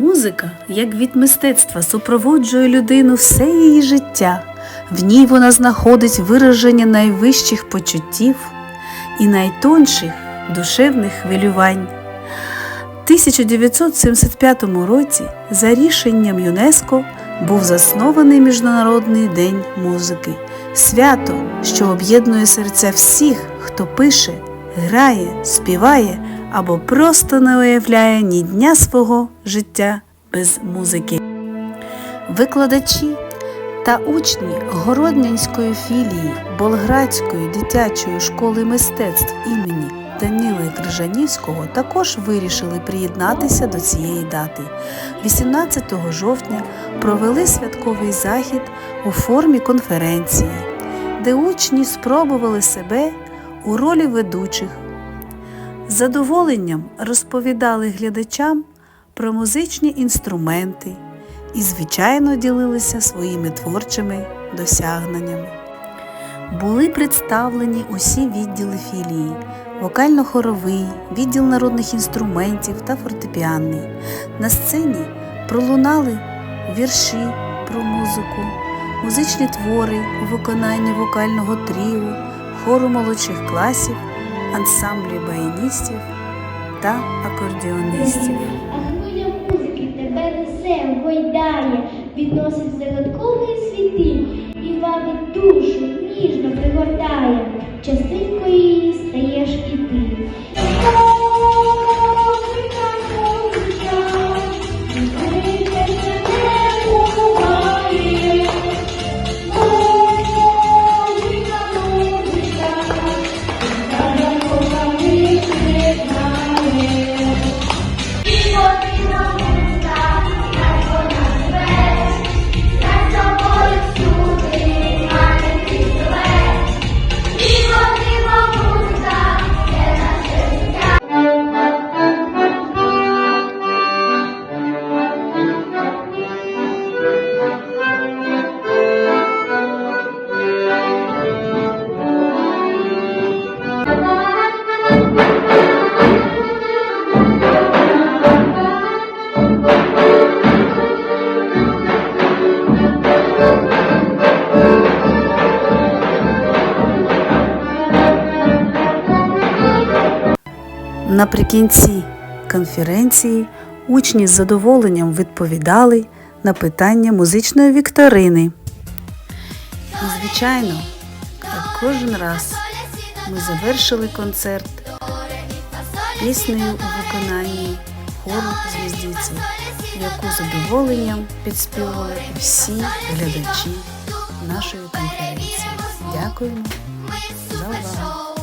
Музика, як від мистецтва, супроводжує людину все її життя. В ній вона знаходить вираження найвищих почуттів і найтонших душевних хвилювань. 1975 році за рішенням ЮНЕСКО був заснований Міжнародний день музики, свято, що об'єднує серця всіх, хто пише, грає, співає або просто не уявляє ні дня свого життя без музики. Викладачі та учні Городнянської філії Болградської дитячої школи мистецтв імені Даніла Крижанівського також вирішили приєднатися до цієї дати. 18 жовтня провели святковий захід у формі конференції, де учні спробували себе у ролі ведучих. З задоволенням розповідали глядачам про музичні інструменти і, звичайно, ділилися своїми творчими досягненнями. Були представлені усі відділи філії: вокально-хоровий, відділ народних інструментів та фортепіанний. На сцені пролунали вірші про музику, музичні твори у виконанні вокального тріо, хору молодших класів, ансамблі баяністів та акордіоністів. А хвиля музики тебе несе, гойдає, відносить загадковий світи і вами душу, ніжно пригортає. Частинкою Наприкінці конференції учні з задоволенням відповідали на питання музичної вікторини. І, звичайно, кожен раз ми завершили концерт піснею у виконанні хору звіздіці, яку задоволенням підспівали всі глядачі нашої конференції. Дякуємо за увагу!